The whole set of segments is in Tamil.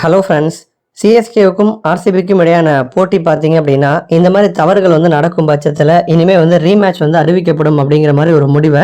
ஹலோ ஃப்ரெண்ட்ஸ் சிஎஸ்கேவுக்கும் ஆர்சிபிக்கும் இடையான போட்டி பார்த்தீங்க அப்படின்னா இந்த மாதிரி தவறுகள் வந்து நடக்கும் பட்சத்தில் இனிமேல் வந்து ரீமேட்ச் வந்து அறிவிக்கப்படும் அப்படிங்கிற மாதிரி ஒரு முடிவை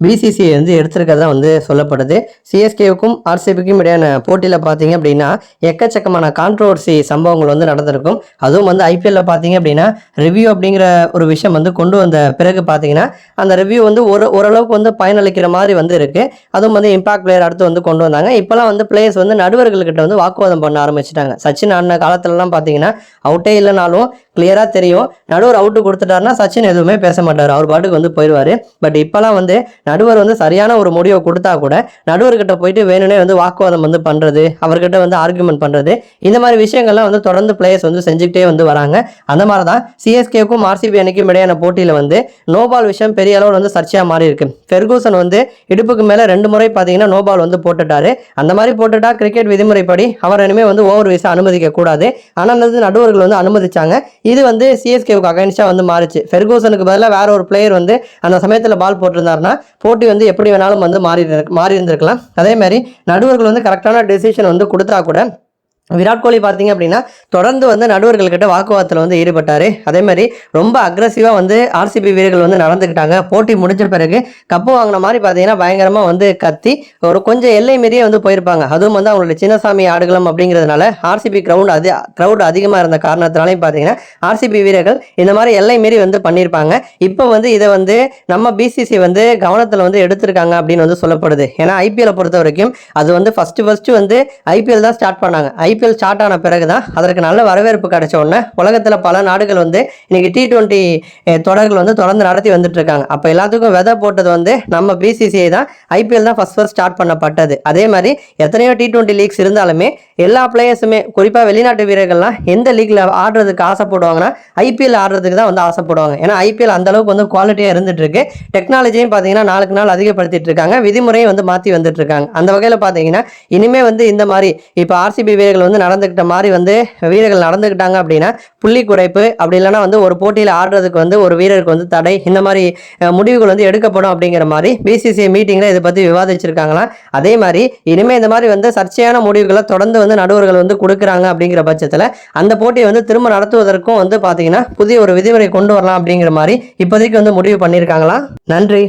பிசிசிஐ வந்து எடுத்திருக்கிறதா வந்து சொல்லப்படுது. சிஎஸ்கேவுக்கும் ஆர்சிபிக்கும் இடையான போட்டியில் பார்த்தீங்க அப்படின்னா எக்கச்சக்கமான கான்ட்ரவர்சி சம்பவங்கள் வந்து நடந்திருக்கும். அதுவும் வந்து ஐபிஎல்ல பார்த்தீங்க அப்படின்னா ரிவ்யூ அப்படிங்கிற ஒரு விஷயம் வந்து கொண்டு வந்த பிறகு பார்த்தீங்கன்னா அந்த ரிவ்யூ வந்து ஒரு ஓரளவுக்கு வந்து பயனளிக்கிற மாதிரி வந்து இருக்கு. அதுவும் வந்து இம்பாக்ட் பிளேயர் அடுத்து வந்து கொண்டு வந்தாங்க. இப்போலாம் வந்து பிளேயர்ஸ் வந்து நடுவர்கள்கிட்ட வந்து வாக்குவாதம் பண்ண ஆரம்பிச்சிட்டாங்க. சச்சின் ஆடின காலத்துலலாம் பார்த்தீங்கன்னா அவுட்டே இல்லைனாலும் கிளியராக தெரியும். நடுவர் அவுட்டு கொடுத்துட்டாருன்னா சச்சின் எதுவுமே பேச மாட்டார். அவர் பாட்டுக்கு வந்து போயிடுவார். பட் இப்போலாம் வந்து நடுவர் வந்து சரியான ஒரு முடிவை கொடுத்தா கூட நடுவர்கிட்ட போயிட்டு வேணும்னே வந்து வாக்குவாதம் வந்து பண்ணுறது அவர்கிட்ட வந்து ஆர்குமெண்ட் பண்ணுறது இந்த மாதிரி விஷயங்கள்லாம் வந்து தொடர்ந்து பிளேயர்ஸ் வந்து செஞ்சுக்கிட்டே வந்து வராங்க. அந்த மாதிரி தான் சிஎஸ்கேக்கும் ஆர்சிபி அணிக்கும் இடையான போட்டியில் வந்து நோபால் விஷயம் பெரிய அளவில் வந்து சர்ச்சையாக மாறி இருக்கு ஃபெர்கூசன் வந்து இடுப்புக்கு மேலே ரெண்டு முறை பார்த்தீங்கன்னா நோபால் வந்து போட்டுட்டாரு. அந்த மாதிரி போட்டுட்டா கிரிக்கெட் விதிமுறைப்படி அவர் இனிமேல் வந்து ஓவர் வீச அனுமதிக்க கூடாது ஆனால் வந்து நடுவர்கள் வந்து அனுமதிச்சாங்க. இது வந்து சிஎஸ்கேவுக்கு அகைன்ஸ்டாக வந்து மாறிச்சு. ஃபெர்கூசனுக்கு பதிலாக வேற ஒரு பிளேயர் வந்து அந்த சமயத்தில் பால் போட்டிருந்தாருன்னா போட்டி வந்து எப்படி வேணாலும் வந்து மாறி மாறி இருந்திருக்கலாம் அதே மாதிரி நடுவர்கள் வந்து கரெக்டான டெசிஷன் வந்து கொடுத்தா கூட விராட் கோலி பார்த்தீங்க அப்படின்னா தொடர்ந்து வந்து நடுவர்கள்கிட்ட வாக்குவாதத்தில் வந்து ஈடுபட்டார். அதே மாதிரி ரொம்ப அக்ரஸிவாக வந்து ஆர்சிபி வீரர்கள் வந்து நடந்துக்கிட்டாங்க. போட்டி முடிஞ்ச பிறகு கப்பு வாங்கின மாதிரி பார்த்தீங்கன்னா பயங்கரமாக வந்து கத்தி ஒரு கொஞ்சம் எல்லை மீறியே வந்து போயிருப்பாங்க. அதுவும் வந்து அவங்களுடைய சின்னசாமி ஆடுகளம் அப்படிங்கிறதுனால ஆர்சிபி கிரவுண்ட் அது க்ரௌட் அதிகமாக இருந்த காரணத்தினாலையும் பார்த்தீங்கன்னா ஆர்சிபி வீரர்கள் இந்த மாதிரி எல்லை மீறி வந்து பண்ணியிருப்பாங்க. இப்போ வந்து இதை வந்து நம்ம பிசிசி வந்து கவனத்தில் வந்து எடுத்திருக்காங்க அப்படின்னு வந்து சொல்லப்படுது. ஏன்னா ஐபிஎல்லை பொறுத்த வரைக்கும் அது வந்து ஃபஸ்ட்டு ஃபஸ்ட்டு வந்து ஐபிஎல் தான் ஸ்டார்ட் பண்ணாங்க. ஐபிஎல் ஸ்டார்ட் ஆன பிறகு தான் அதற்கு நல்ல வரவேற்பு கிடைச்ச உடனே உலகத்தில் பல நாடுகள் வந்து இன்றைக்கி டி டுவெண்ட்டி தொடர்கள் வந்து தொடர்ந்து நடத்தி வந்துட்டு இருக்காங்க அப்போ எல்லாத்துக்கும் விதை போட்டது வந்து நம்ம பிசிசிஐ தான் ஐபிஎல் தான் ஃபர்ஸ்ட் ஃபஸ்ட் ஸ்டார்ட் பண்ணப்பட்டது. அதே மாதிரி எத்தனையோ டி டுவெண்ட்டி லீக்ஸ் இருந்தாலுமே எல்லா பிளேயர்ஸுமே குறிப்பாக வெளிநாட்டு வீரர்கள்லாம் எந்த லீக்ல ஆடுறதுக்கு ஆசைப்படுவாங்கன்னா ஐபிஎல் ஆடுறதுக்கு தான் வந்து ஆசைப்படுவாங்க. ஏன்னா ஐபிஎல் அந்த அளவுக்கு வந்து குவாலிட்டியாக இருந்துட்டுருக்கு. டெக்னாலஜியும் பார்த்தீங்கன்னா நாளுக்கு நாள் அதிகப்படுத்திட்டு இருக்காங்க விதிமுறையும் வந்து மாற்றி வந்துட்டு இருக்காங்க அந்த வகையில் பார்த்தீங்கன்னா இனிமே வந்து இந்த மாதிரி இப்போ ஆர்சிபி வீரர்கள் வந்து நடந்துக்கிட்ட மாதிரி வந்து வீரர்கள் நடந்துக்கிட்டாங்க அப்படின்னா புள்ளி குறைப்பு அப்படி இல்லைன்னா வந்து ஒரு போட்டியில் ஆடுறதுக்கு வந்து ஒரு வீரருக்கு வந்து தடை இந்த மாதிரி முடிவுகள் வந்து எடுக்கப்படும் அப்படிங்கிற மாதிரி பிசிசிஐ மீட்டிங்கில் இதை பற்றி விவாதிச்சிருக்காங்களாம் அதே மாதிரி இனிமேல் இந்த மாதிரி வந்து சர்ச்சையான முடிவுகளை தொடர்ந்து வந்து நடுவர்கள் வந்து கொடுக்குறாங்க அப்படிங்கிற பட்சத்தில் அந்த போட்டியை வந்து திரும்ப நடத்துவதற்கும் வந்து பார்த்தீங்கன்னா புதிய ஒரு விதிமுறை கொண்டு வரலாம் அப்படிங்கிற மாதிரி இப்போதைக்கு வந்து முடிவு பண்ணியிருக்காங்களாம் நன்றி.